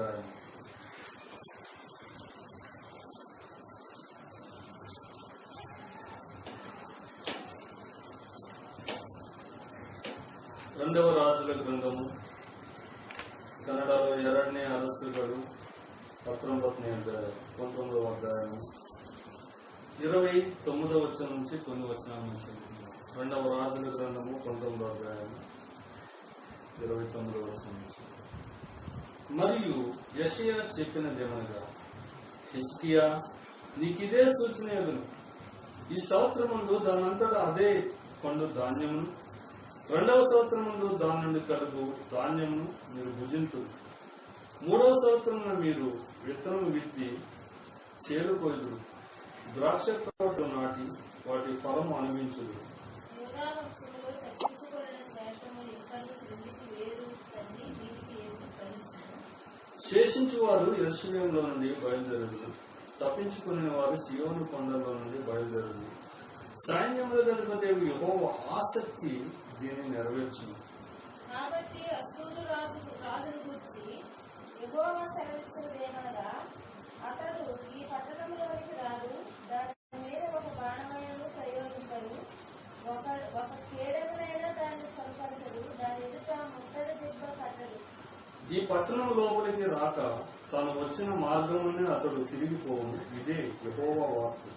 రెండవ రాజుల గ్రంథము. కన్నడలో ఎరడ్ని అరసుగడు పత్రొంబత్ని అధ్యాయం పంతొమ్మిదవ అధ్యాయము. ఇరవై తొమ్మిదవ వచ్చిన నుంచి కొన్ని వచ్చిన నుంచి రెండవ రాజుల గ్రంథము పంతొమ్మిదవ అధ్యాయము. ఇరవై తొమ్మిదవ వచ్చిన నుంచి. మరియు యషయా చెప్పినదేమనగా హిస్కియా నీకిదే సూచన ఎదురు ఈ సంవత్సరముందు దానంతటా అదే పండు ధాన్యమును రెండవ సంవత్సరముందు దాని నుండి కలుగు ధాన్యమును మీరు భుజింతు మూడవ సంవత్సరంలో మీరు విత్తనము విత్తి చేరుకోయుదురు. ద్రాక్ష తోట నాటి వాటి ఫలము అనుభవించుదు శేషించు వారు యశ్వంలో నుండి బయలుదేరదు తప్పించుకునే వారు సియోను కొండలో నుండి బయలుదేరదు సైన్యముల గణపదేవి యెహోవ ఆసక్తి దీన్ని నెరవేర్చింది కాబట్టి అసూరు రాజు రాజును గురించి యెహోవా సెలవిచ్చినదేమనగా అతడు ఈ పట్టణంలోనికి రాదు దాని మీద ఒక బాణమైనను ప్రయోగించడు ఒక ఒక కేడమునైనా దాన్ని సంపరచడు దాని ఎదుట ముట్టడి దిబ్బ కట్టడు. ఈ పట్టణం లోపలికి రాక తాను వచ్చిన మార్గమునే అతడు తిరిగిపోవును ఇదే యెహోవా వాక్కు.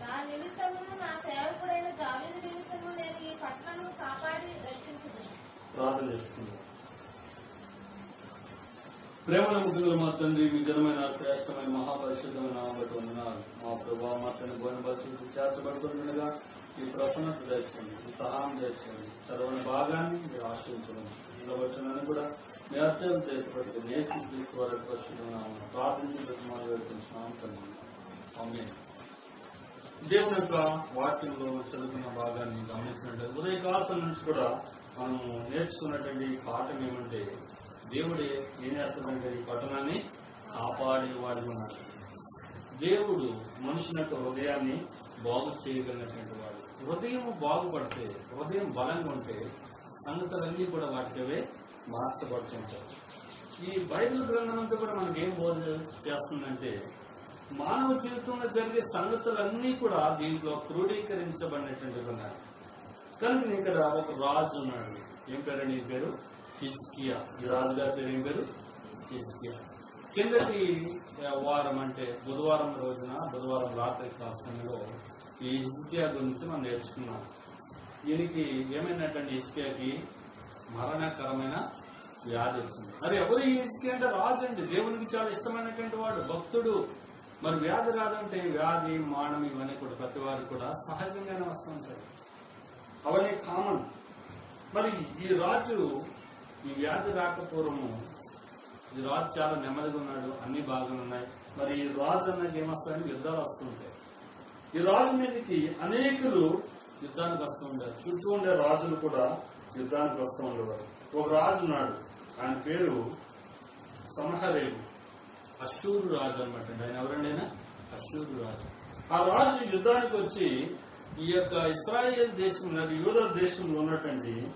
నా నిమిత్తమును నా సేవకుడైన దావీదు నిమిత్తము నేను ఈ పట్టణమును కాపాడి రక్షించుదును ప్రార్థన చేస్తుంది ప్రేమల ముగ్గురు మా తండ్రి విధమైన శ్రేష్టమైన మహాపరిశుద్ధమైన వందనాలు. మా ప్రభావ మా బోనపరిచి చేర్చబడుతుండగా ఈ ప్రసన్నత తెచ్చండి ఈ సహాయం తెచ్చండి చదవని భాగాన్ని మీరు ఆశ్రయించవచ్చు. ఇందులో వచ్చినని కూడా మీ అర్చన చేపట్టుకుని నేసి తీసుకోవాలని పరిశుద్ధమైన ప్రార్థించిన ప్రతిమాలు వేడుకుంటున్నాం తండ్రి దేవుని యొక్క వాక్యంలో చదువుకున్న భాగాన్ని గమనించినట్టు ఉదయకాలం నుంచి కూడా మనం నేర్చుకున్నటువంటి పాఠం ఏమంటే దేవుడే ఏం చేస్తాడంటే ఈ పట్టణాన్ని కాపాడేవాడు ఉన్నాడు దేవుడు మనుషుని యొక్క హృదయాన్ని బాగు చేయగలిగినటువంటి వాడు. హృదయం బాగుపడితే హృదయం బలంగా ఉంటే సంగతులన్నీ కూడా వాటికవే మార్చబడుతుంటాయి. ఈ బైబిల్ గ్రంథం అంతా కూడా మనకి ఏం బోధ చేస్తుందంటే మానవ జీవితంలో జరిగే సంగతులన్నీ కూడా దీంట్లో క్రోడీకరించబడినటువంటి ఉన్నాయి. కనుక ఇక్కడ ఒక రాజు ఉన్నాడు. ఏం పేరు నీ పేరు? హిజ్కియా. ఈ రాజుగారి పేరు ఏం పేరు? హిజ్కియా. కిందటి వారం అంటే బుధవారం రోజున బుధవారం రాత్రి సమయంలో ఈ హిజ్కియా గురించి మనం నేర్చుకున్నాం. ఈయనకి ఏమైనటువంటి హిజ్కియాకి మరణకరమైన వ్యాధి వచ్చింది. మరి ఎవరు ఈ హిజ్కియా అంటే రాజు అండి దేవునికి చాలా ఇష్టమైనటువంటి వాడు భక్తుడు. మరి వ్యాధి రాదంటే వ్యాధి మానం ఇవన్నీ కూడా ప్రతి వారు కూడా సహజంగానే వస్తుంటాయి అవన్నీ కామన్ మరి ఈ రాజు ఈ వ్యాధి రాకపూర్వము ఈ రాజు చాలా నెమ్మదిగా ఉన్నాడు అన్ని బాగానే ఉన్నాయి. మరి ఈ రాజు అన్నది ఏమొస్తాయని యుద్ధాలు వస్తుంటాయి ఈ రాజు మీదకి అనేకులు యుద్ధానికి వస్తూ ఉంటారు చుట్టూ ఉండే రాజులు కూడా యుద్ధానికి వస్తూ ఉండేవారు. ఒక రాజు ఉన్నాడు. ఆయన పేరు సమహరేవు అశూరు రాజు అనమాట ఆయన ఎవరండి అశూరు రాజు. ఆ రాజు యుద్ధానికి వచ్చి ఈ యొక్క ఇస్రాయేల్ దేశంలో యూద దేశంలో ఉన్నటువంటి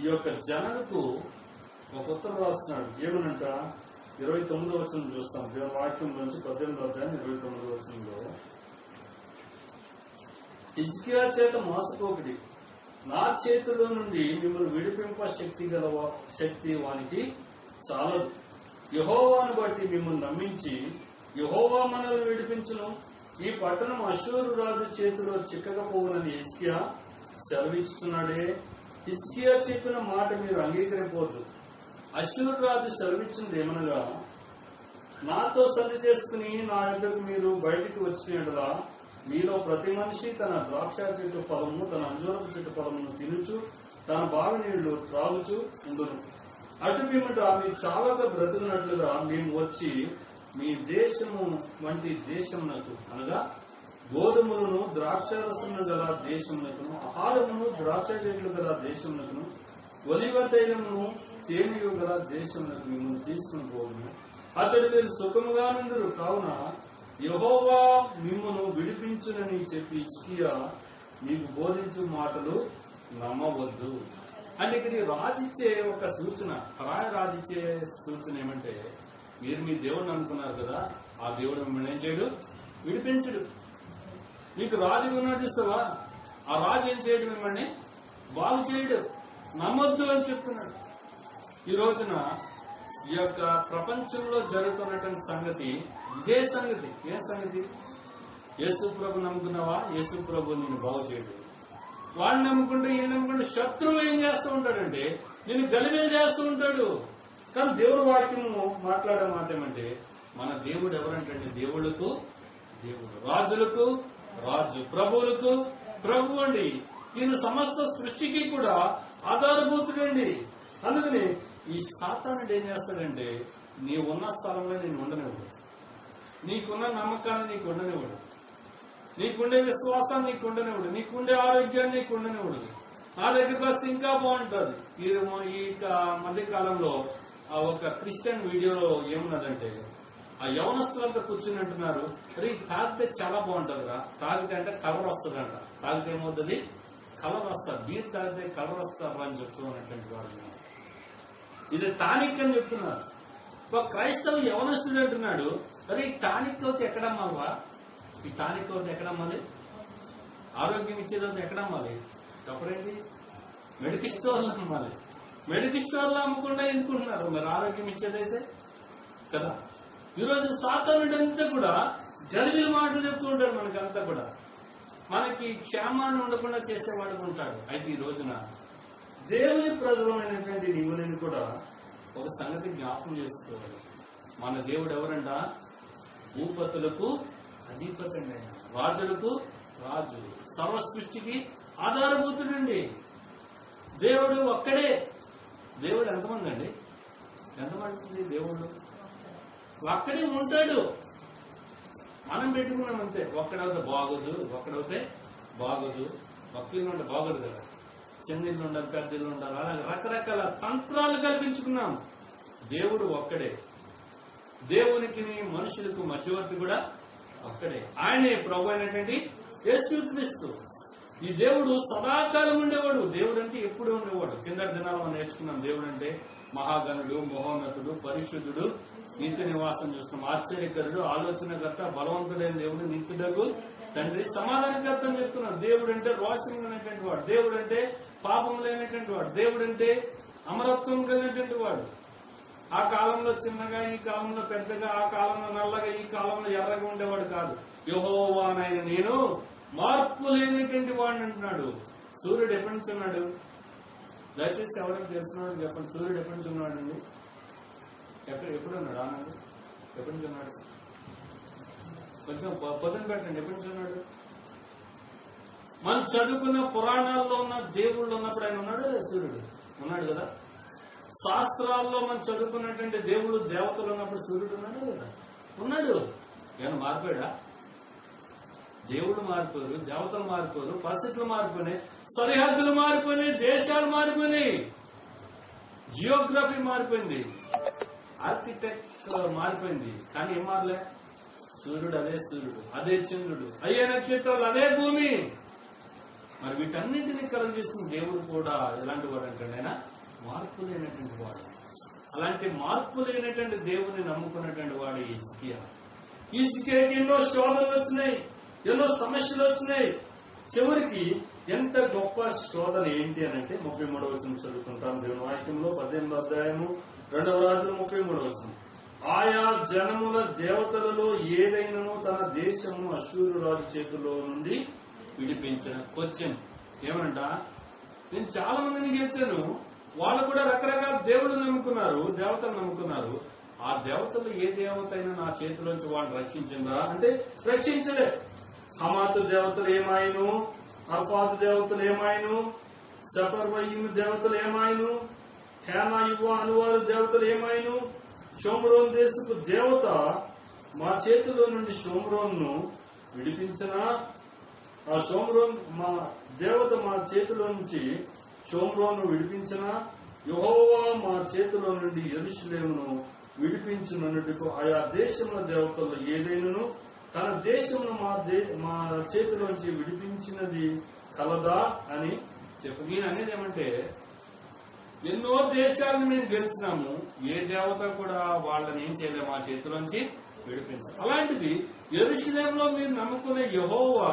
ఈ యొక్క జనలకు ఒక ఉత్తరం రాస్తున్నాడు. ఏమనంట? ఇరవై తొమ్మిదో వచనం చూస్తాం. దేవుని వాక్యం నుంచి పద్దెనిమిదో అధ్యాయం ఇరవై తొమ్మిదో వచనంలో ఇజ్కియా చేత మోసపోకుడి నా చేతిలో నుండి మిమ్మల్ని విడిపింప శక్తి గల శక్తి వానికి చాలదు. యహోవాను బట్టి మిమ్మల్ని నమ్మించి యహోవా మనల్ని విడిపించును. ఈ పట్టణం అశూరు రాజు చేతిలో చిక్కకపోవునని హిజ్కియా సెలవిస్తున్నాడే హిజ్కియా చెప్పిన మాట మీరు అంగీకరిపోవద్దు. అశూరు రాజు సెలవిచ్చినది ఏమనగా నాతో సంధి చేసుకుని నా ఇద్దరు మీరు బయటికి వచ్చినట్లా మీలో ప్రతి మనిషి తన ద్రాక్ష చెట్టు ఫలము తన అంజూరపు చెట్టు ఫలమును తినుచు తన బావి నీళ్ళు త్రాగుచు ఉండును. అటు పిమ్మట మీ చావక బ్రతుకున్నట్లుగా మేము వచ్చి మీ దేశము వంటి దేశమునకు అనగా గోధుమలను ద్రాక్షరసమును గల దేశమునకును ఆహారమును ద్రాక్ష చెట్లు గల దేశమునకును ఒలివ తైలమును తేనెయు గల దేశమునకు మిమ్మల్ని తీసుకుని పోవును. అతడు మీరు సుఖముగా నుందురు కావున యహోవా మిమ్మును విడిపించునని చెప్పి ఇస్కియా మీకు బోధించు మాటలు నమ్మవద్దు. అంటే ఇక్కడ రాజిచ్చే ఒక సూచన పరాయ రాజిచ్చే సూచన ఏమంటే మీరు మీ దేవుడిని అనుకున్నారు కదా ఆ దేవుడు మిమ్మల్ని ఏం చేయడు? విడిపించడు. మీకు రాజు ఉన్నాడు చూస్తావా? ఆ రాజు ఏం చేయడు మిమ్మల్ని? బాగు చేయడు. నమ్మొద్దు అని చెప్తున్నాడు. ఈ రోజున ఈ యొక్క ప్రపంచంలో జరుగుతున్నటువంటి సంగతి ఇదే సంగతి ఏ సంగతి. యేసు ప్రభు నమ్ముకున్నావా? యేసు ప్రభు నిన్ను బాగు చేయడు. వాడిని నమ్ముకుంటే ఈయన నమ్ముకుంటే శత్రువు ఏం చేస్తూ ఉంటాడంటే నిన్ను గలిమే చేస్తూ ఉంటాడు. కానీ దేవుడు వాక్యము మాట్లాడే మాట మన దేవుడు ఎవరంటే దేవుళ్ళకు దేవుడు రాజులకు రాజు ప్రభువులకు ప్రభు అండి. ఈయన సమస్త సృష్టికి కూడా ఆధారభూతుడండి. అందుకని ఈ సాతానుడు ఏం చేస్తాడంటే నీ ఉన్న స్థలంలో నేను ఉండనివ్వడు నీకున్న నమ్మకాన్ని నీకు ఉండనివ్వడు నీకుండే విశ్వాసాన్ని నీకు ఉండనివ్వడు నీకుండే ఆరోగ్యాన్ని నీకు ఉండనివ్వడు నా దగ్గరికి వస్తే ఇంకా బాగుంటుంది. ఈ ఈ మధ్య కాలంలో ఆ ఒక క్రిస్టియన్ వీడియోలో ఏమున్నదంటే ఆ యవనస్తులంతా కూర్చుని అంటున్నారు అరే తాగితే చాలా బాగుంటుందిరా. తాగితే అంటే కలర్ వస్తుందంట. తాగితే ఏమవుతుంది? కలర్ వస్తుంది బీర్ తాగితే కలర్ వస్తా అని చెప్తున్నటువంటి వారు ఇది టానిక్ అని చెప్తున్నారు. ఒక క్రైస్తవ యవనస్తుడు అంటున్నాడు మరి ఈ టానిక్లోకి ఎక్కడమ్మావా ఈ టానిక్లోకి ఎక్కడమ్మాలి ఆరోగ్యం ఇచ్చేది ఎక్కడమ్మాలి చెప్పరేంటి మెడికల్ స్టోర్లో అమ్మాలి. మెడికల్ స్టోర్లో అమ్మకుండా ఎందుకుంటున్నారు? మరి ఆరోగ్యం ఇచ్చేదైతే? కదా? ఈరోజు సాతానుడంతా కూడా గలిబిలి మాటలు చెప్తూ ఉంటాడు మనకంతా కూడా. మనకి క్షేమాన్ని ఉండకుండా చేసేవాడు ఉంటాడు. అయితే ఈ రోజున దేవుని ప్రజలమైనటువంటి నీవు నేను కూడా ఒక సంగతి జ్ఞాపకం చేసుకోవాలి. మన దేవుడు ఎవరంట? భూపతులకు అధిపతి ఆయన రాజులకు రాజు. సర్వ సృష్టికి ఆధారభూతుడండి దేవుడు ఒక్కడే. దేవుడు ఎంతమంది అండి ఎంతమంది దేవుడు? ఒక్కడే ఉంటాడు. మనం పెట్టుకున్నాం అంతే. ఒక్కడవుతే బాగోదు ఒక్కడవుతే బాగోదు. ఒక్కరిని ఉంటే బాగోదు కదా. చిన్న ఇల్లు ఉండాలి పెద్ద ఇల్లు ఉండాలి అలాగే రకరకాల తంత్రాలు కల్పించుకున్నాం. దేవుడు ఒక్కడే. దేవునికి మనుషులకు మధ్యవర్తి కూడా ఒక్కడే. ఆయనే ప్రభు అయినటువంటి యేసుక్రీస్తు. ఈ దేవుడు సదాకాలం ఉండేవాడు. దేవుడు అంటే ఎప్పుడు ఉండేవాడు. కింద దినాలు మనం నేర్చుకున్నాం. దేవుడు అంటే మహాగణుడు మహోన్నతుడు పరిశుద్ధుడు నీతి నివాసం చూస్తున్నాం ఆశ్చర్యకరుడు ఆలోచనకర్త బలవంతుడైన దేవుడు నిత్యుడగు తండ్రి సమాధానకర్త అని చెప్తున్నాం దేవుడు అంటే రోషం లేనటువంటి వాడు. దేవుడు అంటే పాపం లేనటువంటి వాడు. దేవుడు అంటే అమరత్వం కలిగినటువంటి వాడు. ఆ కాలంలో చిన్నగా ఈ కాలంలో పెద్దగా ఆ కాలంలో నల్లగా ఈ కాలంలో ఎర్రగా ఉండేవాడు కాదు. యహోవానైన నేను మార్పు లేనటువంటి వాడిని అంటున్నాడు. సూర్యుడు ఎప్పటి నుంచి ఉన్నాడు? దయచేసి ఎవరికి తెలిసినాడు చెప్పండి. సూర్యుడు ఎప్పటి నుంచి ఉన్నాడండి? ఎక్కడ ఎప్పుడు ఉన్నాడు? ఆనంద్ ఎప్పటి నుంచి ఉన్నాడు? కొంచెం పొద్దున పెట్టండి. ఎప్పటి నుంచి ఉన్నాడు? మనం చదువుకున్న పురాణాల్లో ఉన్న దేవుళ్ళు ఉన్నప్పుడు ఆయన ఉన్నాడు సూర్యుడు. ఉన్నాడు కదా? శాస్త్రాల్లో మనం చదువుకున్నటువంటి దేవుడు దేవతలు ఉన్నప్పుడు సూర్యుడు ఉన్నాడు లేదా? ఉన్నాడు. ఏమైనా మారిపోయాడా? దేవుడు మారిపోరు దేవతలు మారిపోరు పరిస్థితులు మారిపోయినాయి సరిహద్దులు మారిపోయినాయి దేశాలు మారిపోయినాయి. జియోగ్రఫీ మారిపోయింది. ఆర్కిటెక్ట్ మారిపోయింది. కానీ ఏం మారలే? సూర్యుడు అదే సూర్యుడు అదే చంద్రుడు అయ్యే నక్షత్రాలు అదే భూమి. మరి వీటన్నింటినీ కలం చేసిన దేవుడు కూడా ఎలాంటి వాడు అంటాడు ఆయన? మార్పు లేనటువంటి వాడు. అలాంటి మార్పు లేనటువంటి దేవుని నమ్ముకున్నటువంటి వాడు ఇజ్కియా ఇజ్కియాకి ఎన్నో శోధనలు వచ్చినాయి ఎన్నో సమస్యలు వచ్చినాయి. చివరికి ఎంత గొప్ప శోధన ఏంటి అని అంటే ముప్పై మూడవ వచనం చదువుకుంటాం. దేవుని వాక్యంలో పద్దెనిమిది అధ్యాయము రెండవ రాజు ముప్పై మూడవ వచనం. ఆయా జనముల దేవతలలో ఏదైనాను తన దేశము అశ్వరు రాజు చేతిలో నుండి విడిపించిన క్వశ్చన్ ఏమంట నేను చాలా మందిని గెలిచాను. వాళ్ళు కూడా రకరకాల దేవుళ్ళు నమ్ముకున్నారు దేవతలు నమ్ముకున్నారు. ఆ దేవతలు ఏ దేవత అయినా నా చేతిలోంచి వాళ్ళు రక్షించిందా అంటే రక్షించలే. హమాతు దేవతలు ఏమాయను? అర్పాతు దేవతలు ఏమాయను? సపర్వయిము దేవతలు ఏమాయను? హేనా యువ అనువారు దేవతలు ఏమాయను? షోమరోన్ దేశపు దేవత మా చేతిలో నుండి షోమ్రోన్ను విడిపించిన? ఆ షోమరోన్ మా దేవత మా చేతిలో నుంచి షోమ్రోను విడిపించిన యుహోవా మా చేతిలో నుండి ఎరుషులేమును విడిపించినట్టుకు ఆయా దేశముల దేవతలు ఏదైనను తన దేశమును మా దే మా చేతిలోంచి విడిపించినది కలదా అని చెప్పు. నేను అనేది ఏమంటే ఎన్నో దేశాలను మేము గెలిచినాము ఏ దేవత కూడా వాళ్ళని ఏం చేయలేము మా చేతిలోంచి విడిపించాలి అలాంటిది ఎరుషులేంలో మీరు నమ్ముకునే యహోవా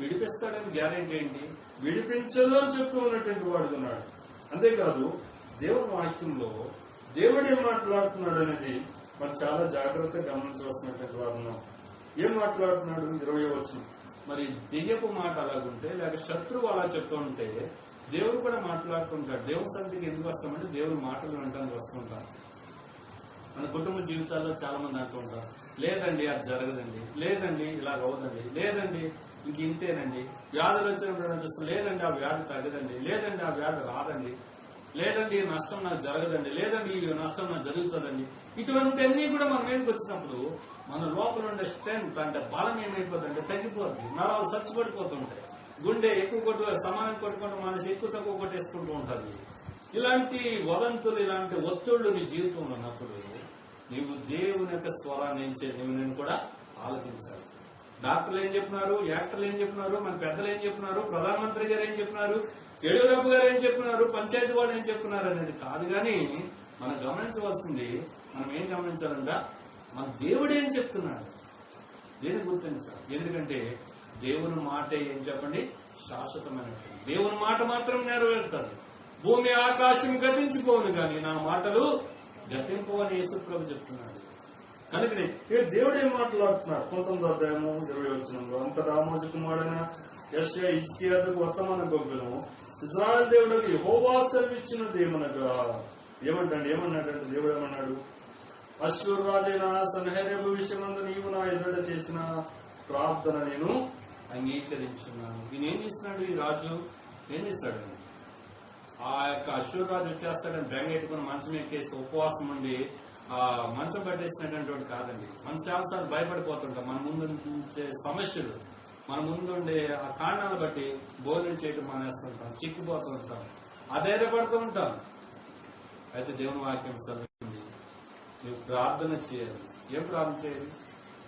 విడిపిస్తాడని గ్యారెంటీ ఏంటి? విడిపించదు అని చెప్తూ ఉన్నటువంటి వాడు ఉన్నాడు. అంతేకాదు దేవుని వాక్యంలో దేవుడు ఏం మాట్లాడుతున్నాడు అనేది మనం చాలా జాగ్రత్తగా గమనించవలసినటువంటి వారు ఉన్నాం. ఏం మాట్లాడుతున్నాడు? ఇరవై వచ్చిన మరి దెయ్యపు మాట అలాగుంటే లేక శత్రువు అలా చెప్తూ ఉంటే దేవుడు కూడా మాట్లాడుతుంటాడు. దేవుని సన్నిధికి ఎందుకు వస్తామంటే దేవుడు మాటలు వినటానికి వస్తుంటాం మన కుటుంబ జీవితాల్లో చాలా మంది అంటూ ఉంటారు. లేదండి అది జరగదండి. లేదండి ఇలా అవ్వదండి. లేదండి ఇంక ఇంతేనండి. వ్యాధులు వచ్చినప్పుడు అనిపిస్తుంది? లేదండి ఆ వ్యాధి తగ్గదండి. లేదండి ఆ వ్యాధి రాదండి. లేదండి ఈ నష్టం నాకు జరగదండి. లేదండి ఈ నష్టం నాకు జరుగుతుందండి. ఇటువంటివన్నీ కూడా మన మీదకి వచ్చినప్పుడు మన లోపల ఉండే స్ట్రెంగ్త్ అంటే బలం ఏమైపోతుందంటే తగ్గిపోద్ది. నరాలు చచ్చిపడిపోతుంటాయి. గుండె ఎక్కువ కొట్టు సమానం కొట్టుకుంటూ మనసు ఎక్కువ తక్కువ కొట్టేసుకుంటూ ఉంటుంది. ఇలాంటి వదంతులు ఇలాంటి ఒత్తిళ్ళు నీ జీవితంలో ఉన్నప్పుడు నీవు దేవుని యొక్క స్వరాన్ని ఏం చేయాలి నేను కూడా ఆలోచించాలి డాక్టర్లు ఏం చెప్పినారు? యాక్టర్లు ఏం చెప్పినారు? మన పెద్దలు ఏం చెప్పినారు? ప్రధానమంత్రి గారు ఏం చెప్పినారు? యడియూరప్ప గారు ఏం చెప్పినారు? పంచాయతీ వాడు ఏం చెప్పినారు అనేది కాదు కానీ మనం గమనించవలసింది మనం ఏం గమనించాలంట? మన దేవుడు ఏం చెప్తున్నాడు? దేని గుర్తించాలి? ఎందుకంటే దేవుని మాట ఏం చెప్పండి? శాశ్వతమైనటువంటి. దేవుని మాట మాత్రం నెరవేరుతుంది. భూమి ఆకాశం గతించిపోను కానీ నా మాటలు గతింపవని యేసుప్రభు చెప్తున్నాడు. కనుకనే దేవుడు ఏం మాట్లాడుతున్నాడు. పంతొమ్మిది అధ్యాయము ఇరవై వచ్చినంలో అంత రామోజు కుమారుడైన యశ్యా ఇస్కియాకు వర్తమాన గొప్పను ఇజ్రాయల్ దేవుడికి యెహోవా సెలవిచ్చిన దేవనగా. ఏమంటాడు? ఏమన్నాడంటే దేవుడు ఏమన్నాడు? అశ్వర్ రాజైన సన్హేరేబు విషయమందు నీవు నా ఎదుట చేసిన ప్రార్థన నేను అంగీకరించున్నాను. ఈయన ఏం చేస్తున్నాడు ఈ రాజు? ఏం చేస్తాడు? ఆ యొక్క అశ్వరాజు వచ్చేస్తాడని బెంగెట్టుకుని మంచం ఎక్కేసి ఉపవాసం ఉండి ఆ మంచం పట్టేసినటువంటి కాదండి. మన చాలాసార్లు భయపడిపోతుంటాం. మన ముందు సమస్యలు మన ముందు ఉండే ఆ కారణాలు బట్టి భోజనం చేయడం మానేస్తుంటాం చిక్కిపోతూ ఉంటాం అధైర్యపడుతూ ఉంటాం. అయితే దేవుని వాక్యం చదువుతుంది నువ్వు ప్రార్థన చేయాలి. ఏం ప్రార్థన చేయాలి?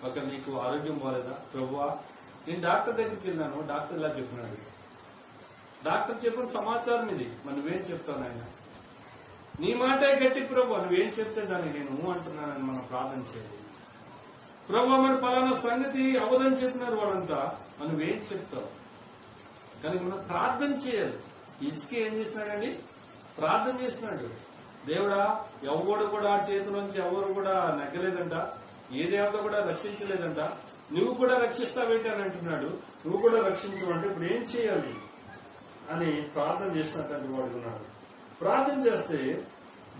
ఒక నీకు ఆరోగ్యం పోలేదా? ప్రభువా నేను డాక్టర్ దగ్గరికి వెళ్ళాను. డాక్టర్ ఇలా చెప్పినాడు. డాక్టర్ చెప్పిన సమాచారం ఇది. మరి నువ్వేం చెప్తాను ఆయన నీ మాటే గట్టి ప్రభు. నువ్వేం చెప్తే దాన్ని నేను అంటున్నానని మనం ప్రార్థన చేయాలి. ప్రభు మరి పలానా సంగతి అవదని చెప్పినారు వాళ్ళంతా. మరి నువ్వేం చెప్తావు? కానీ మనం ప్రార్థన చేయాలి. ఇసుక ఏం చేస్తున్నాడండి? ప్రార్థన చేస్తున్నాడు. దేవుడా ఎవడు కూడా ఆ చేతిలోంచి ఎవరు కూడా నెగ్గలేదంట. ఏ దేవత కూడా రక్షించలేదంట. నువ్వు కూడా రక్షిస్తావేంటి అని అంటున్నాడు. నువ్వు కూడా రక్షించమంటే ఇప్పుడు ఏం చేయాలి? అని ప్రార్థన చేసినటువంటి వాడు ఉన్నాడు. ప్రార్థన చేస్తే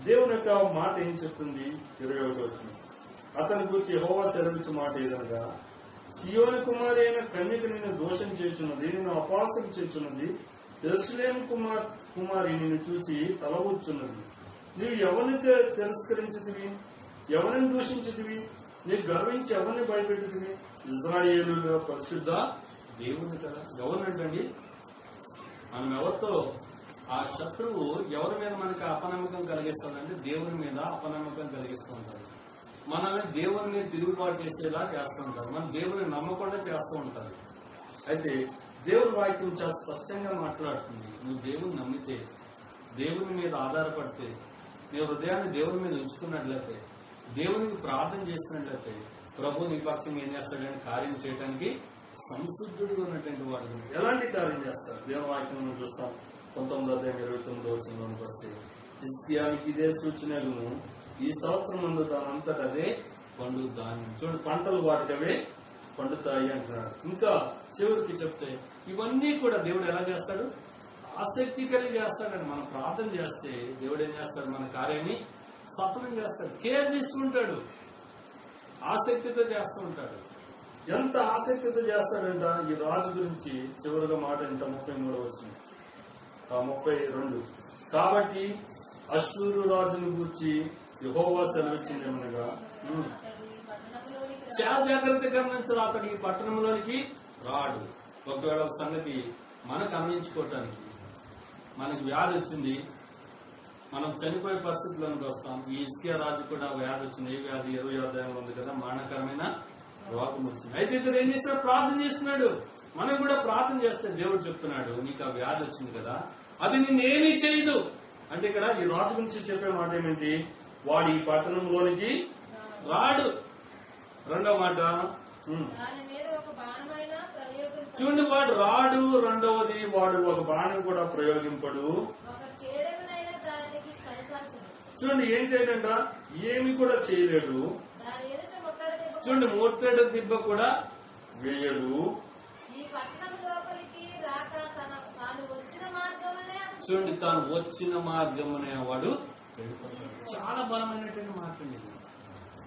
దేవుని యొక్క మాట ఏం చెప్తుంది? ఇరవై ఒకటి వచ్చింది అతని గురించి హోవా సెలవించు మాట ఏదనగా సియోని కుమారి అయిన కన్యక నేను దోషం చేస్తున్నది నేను అపాసం చేస్తున్నది ఎరుసలేం కుమార్ కుమారి నిన్ను చూసి తలవచ్చున్నది నీవు ఎవరిని తిరస్కరించదివి ఎవరిని దూషించదివి నీకు గర్వించి ఎవరిని భయపెట్టదివి ఇజ్రాయేలుల పరిశుద్ధ దేవుని కదా. అండి మనం ఎవరితో ఆ శత్రువు ఎవరి మీద మనకి అపనమ్మకం కలిగిస్తుందంటే దేవుని మీద అపనమ్మకం కలిగిస్తూ ఉంటారు మనల్ని దేవుని మీద తిరుగుబాటు చేసేలా చేస్తూ ఉంటారు మన దేవుని నమ్మకుండా చేస్తూ ఉంటారు అయితే దేవుని వాక్యం చాలా స్పష్టంగా మాట్లాడుతుంది. నువ్వు దేవుని నమ్మితే దేవుని మీద ఆధారపడితే నీ హృదయాన్ని దేవుని మీద ఉంచుకున్నట్లయితే దేవునికి ప్రార్థన చేసినట్లయితే ప్రభు నీ పక్షం ఏం చేస్తాడని కార్యం చేయడానికి సంశుద్ధుడిగా ఉన్నటువంటి వాడు. ఎలాంటి కార్యం చేస్తారు? దేవవాక్యం మనం చూస్తాం. పంతొమ్మిది అధ్యాయం ఇరవై తొమ్మిది వచ్చినలోనికి వస్తే ఇస్కియానికి ఇదే సూచనలను ఈ సంవత్సరం ముందు దానంతట అదే పండు ధాన్యం. చూడు పంటలు వాటికవే పండుతాయి అంటున్నాడు. ఇంకా చివరికి చెప్తే ఇవన్నీ కూడా దేవుడు ఎలా చేస్తాడు? ఆసక్తి కలిగి చేస్తాడని మనం ప్రార్థన చేస్తే దేవుడు ఏం చేస్తాడు? మన కార్యాన్ని సఫలం చేస్తాడు. కేర్ తీసుకుంటాడు. ఆసక్తితో చేస్తూ ఉంటాడు. ఎంత ఆసక్తితో చేస్తాడంట ఈ రాజు గురించి చివరిగా మాట ఇంత ముప్పై మూడు వచ్చింది ఆ ముప్పై రెండు. కాబట్టి అశ్వరు రాజుని గురించి యహోవా సెలవిచ్చింది ఏమనగా చాలా జాగ్రత్తగా గమనించాలి అతడు ఈ పట్టణంలోనికి? రాడు. ఒకవేళ ఒక సంగతి మనకు అన్వించుకోవటానికి మనకి వ్యాధి వచ్చింది మనం చనిపోయే పరిస్థితుల్లోకి వస్తాం. ఈ ఇస్కే రాజు కూడా వ్యాధి వచ్చింది. ఏ వ్యాధి? ఇరవై అధ్యాయంలో ఉంది కదా మరణకరమైన రోగం వచ్చింది. అయితే ఇతడు ఏం చేస్తున్నాడు ప్రార్థన చేస్తున్నాడు. మనం కూడా ప్రార్థన చేస్తే దేవుడు చెప్తున్నాడు నీకు ఆ వ్యాధి వచ్చింది కదా అది నిన్నేమీ చేయదు. అంటే ఇక్కడ ఈ రాజు గురించి చెప్పే మాట ఏమిటి? వాడు ఈ పట్టణంలోనికి రాడు. రెండవ మాట చూడండి వాడు రాడు. రెండవది వాడు ఒక బాణం కూడా ప్రయోగింపడు. చూడండి ఏం చేయడంట? ఏమి కూడా చేయలేడు. చూడండి ముట్టడు దిబ్బ కూడా వేయడు ఈ పట్టణం లోపలికి రాక తన తాను వచ్చిన మార్గంలోనే అతడు. చూడండి తాను వచ్చిన మార్గమునే వాడు చాలా బలమైనటువంటి అండి ఇది.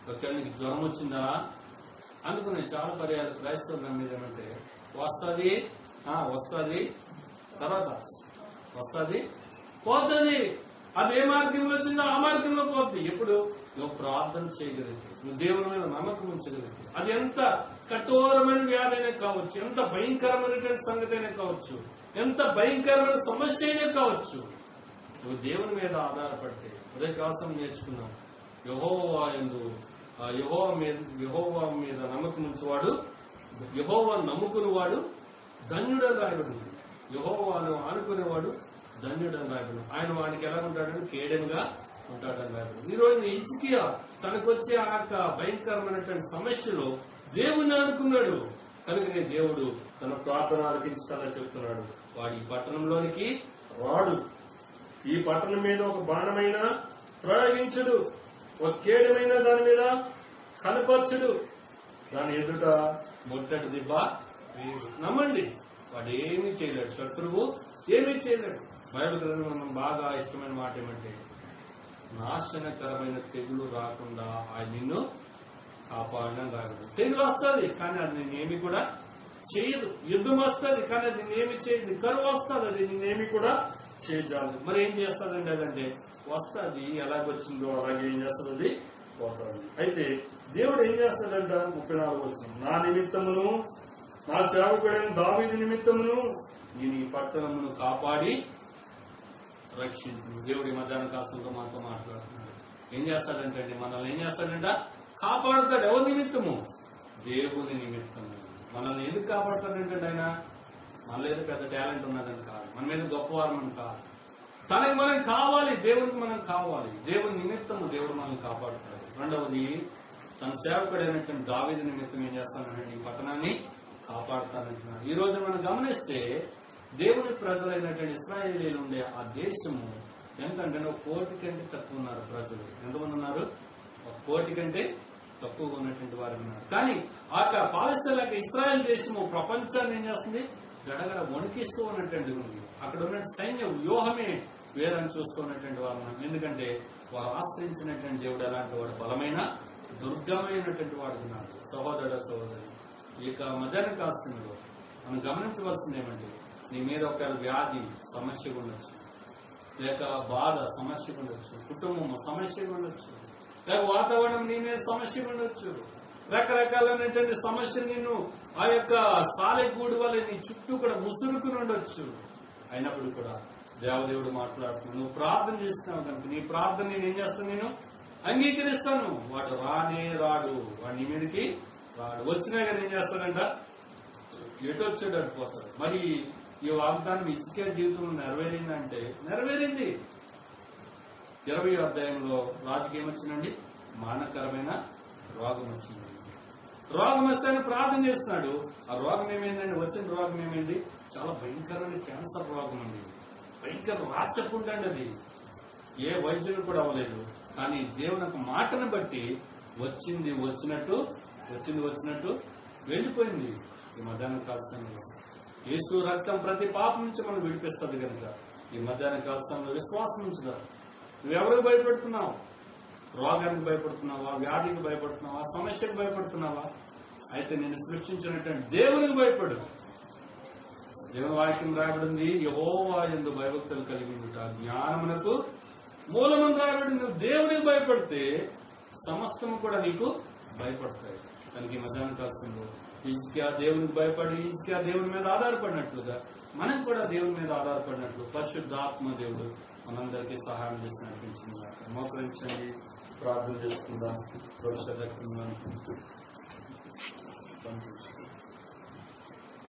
ఒకవేళ నీకు జ్వరం వచ్చిందా? అందుకునే చాలా పర్యాలు క్రైస్తవులు నమ్మేది ఏమంటే వస్తుంది వస్తుంది తర్వాత వస్తుంది పోతుంది అది ఏ మార్గంలో వచ్చిందో ఆ మార్గంలో పోతుంది. ఎప్పుడు? నువ్వు ప్రార్థన చేయగలిగితే నువ్వు దేవుని మీద నమ్మకం ఉంచగలిగితే. అది ఎంత కఠోరమైన వ్యాధి అయినా కావచ్చు ఎంత భయంకరమైనటువంటి సంగతి అయినా కావచ్చు ఎంత భయంకరమైన సమస్య అయినా కావచ్చు. నువ్వు దేవుని మీద ఆధారపడితే ఉదయ కాసం నేర్చుకున్నావు. యహోవా ఎందు ఆ యహోవా మీద యహోవా మీద నమ్మకం ఉంచేవాడు యహోవా నమ్ముకునేవాడు ధన్యుడని రాయబడి యహోవాను ఆనుకునేవాడు ధన్యుడని రాయబడి ఆయన వానికి ఎలా ఉంటాడని కేడెంగా ఉంటాడని రాయబడి ఈ రోజు ఇచ్చికియా తనకొచ్చే ఆ యొక్క భయంకరమైనటువంటి సమస్యలో దేవుని అనుకున్నాడు కనుకనే దేవుడు తన ప్రార్థన ఆలకించాలని చెప్తున్నాడు. వాడి ఈ పట్టణంలోనికి రాడు. ఈ పట్టణం మీద ఒక బాణమైన ప్రయోగించడు. ఒక కేడమైన దాని మీద కనపరచడు. దాని ఎదుట ముట్టటి దిబ్బ నమ్మండి వాడు ఏమీ చేయలేడు. శత్రువు ఏమీ చేయలేడు. బైబిల్ గ్రంథంలో మనం బాగా ఇష్టమైన మాట ఏమంటే నాశనకరమైన తెగులు రాకుండా ఆయన నిన్ను కాపాడడం కాదు తెగులు వస్తుంది కానీ అది నేనేమి కూడా చేయదు. యుద్ధం వస్తుంది కానీ అది నేనేమి చేయదు. కరువు వస్తుంది అది నేనేమి కూడా చేయజాలదు. మరి ఏం చేస్తాదండి అదంటే వస్తుంది ఎలాగొచ్చిందో అలాగే ఏం చేస్తుంది అది పోతుంది. అయితే దేవుడు ఏం చేస్తాడంట? ముప్పై నాలుగు వచ్చిన నా నిమిత్తమును నా సేవకుడైన దావీది నిమిత్తమును నేను ఈ పట్టణమును కాపాడి రక్షించు. దేవుడి మధ్యాహ్న కాలంతో మనతో మాట్లాడుతున్నాడు. ఏం చేస్తాడంటే అండి మనల్ని ఏం చేస్తాడంట? కాపాడుతాడు. ఎవరి నిమిత్తము? దేవుని నిమిత్తము. మనల్ని ఎందుకు కాపాడుతాడంటే ఆయన? మన ఏదో పెద్ద టాలెంట్ ఉన్నదని కాదు. మన మీద గొప్పవారమని కాదు. తనకి మనం కావాలి. దేవుడికి మనం కావాలి. దేవుని నిమిత్తము దేవుడు మనల్ని కాపాడుతాడు. రెండవది తన సేవకుడైనటువంటి దావేది నిమిత్తం ఏం చేస్తానంటే ఈ పట్టణాన్ని కాపాడుతానంటున్నాడు. ఈ రోజు మనం గమనిస్తే దేవుని ప్రజలైనటువంటి ఇస్రాయేలీలు ఉండే ఆ దేశము ఎంతంటే ఒక కోటి కంటే తక్కువ ఉన్నారు ప్రజలు. ఎంతమంది ఉన్నారు? ఒక కోటి కంటే తక్కువగా ఉన్నటువంటి వారు ఉన్నారు. కానీ ఆ యొక్క పాలస్తీన్ ఇస్రాయేల్ దేశము ప్రపంచాన్ని ఏం చేస్తుంది? గడగడ వణికిస్తూ ఉన్నటువంటి ఉంది. అక్కడ ఉన్న సైన్య వ్యూహమే వేరని చూస్తూ ఉన్నటువంటి వారు ఉన్నారు. ఎందుకంటే వారు ఆశ్రయించినటువంటి దేవుడు ఎలాంటి వాడు? బలమైన దుర్గమైనటువంటి వాడు ఉన్నాడు సహోదర సహోదరి ఈ యొక్క మధ్యాహ్న కాలంలో మనం గమనించవలసింది ఏమంటే నీ మీద ఒకవేళ వ్యాధి సమస్య ఉండొచ్చు. లేక బాధ సమస్య ఉండొచ్చు. కుటుంబం సమస్య ఉండొచ్చు. లేక వాతావరణం నీ మీద సమస్య ఉండొచ్చు. రకరకాలైనటువంటి సమస్యలు నిన్ను ఆ యొక్క సాలెగూడు వల్ల నీ చుట్టూ కూడా ముసురుకుని ఉండొచ్చు. అయినప్పుడు కూడా దేవదేవుడు మాట్లాడుతూ నువ్వు ప్రార్థన చేస్తున్నావు కనుక నీ ప్రార్థన నేను ఏం చేస్తాను నేను? అంగీకరిస్తాను. వాడు రానే రాడు. వాడు నీ మీదకి రాడు. వచ్చినా కానీ ఏం చేస్తాడంట? ఎటు వచ్చాడు అడిపోతాడు మరి ఈ వాగ్దానం ఇసుకే జీవితంలో నెరవేరిందంటే నెరవేరింది. ఇరవై అధ్యాయంలో రాజుకి ఏమొచ్చిందండి? మానకరమైన రోగం వచ్చింది రోగం వస్తే ఆయన ప్రార్థన చేస్తున్నాడు. ఆ రోగం ఏమైందండి? వచ్చిన రోగం ఏమైంది? చాలా భయంకరమైన క్యాన్సర్ రోగం అండి. భయంకర రాచకుండండి అది. ఏ వైద్యులు కూడా అవ్వలేదు. కానీ దేవుని యొక్క మాటను బట్టి వచ్చింది వచ్చినట్టు వచ్చింది వచ్చినట్టు వెళ్ళిపోయింది. ఈ మధ్యాహ్నం కాల సమయంలో యేసు రక్తం ప్రతి పాపం నుంచి మనం విడిపిస్తుంది కనుక. ఈ మధ్యాహ్న కాల విశ్వాసం ఉంచుదా. నువ్వెవరికి భయపెడుతున్నావు? రోగానికి భయపడుతున్నావా? వ్యాధికి భయపడుతున్నావా? సమస్యకు భయపడుతున్నావా? అయితే నేను సృష్టించినటువంటి దేవునికి భయపడు. దేవుని వాక్యం రాయబడింది యహోవా ఎందు భయభక్తులు కలిగి ఉండుట జ్ఞానమునకు మూలమని రాయబడింది. నువ్వు దేవునికి భయపడితే సమస్తము కూడా నీకు భయపడతాయి. దానికి మధ్యాహ్నం కాలంలో ఈజ్కియా దేవునికి భయపడి ఈజ్కియా దేవుని మీద ఆధారపడినట్లుగా మనం కూడా దేవుని మీద ఆధారపడినట్లు పరిశుద్ధాత్మ దేవుడు మనందరికీ సహాయం చేసి నడిపించింది మోకరించండి ప్రార్థన చేసుకుందాం భవిష్యత్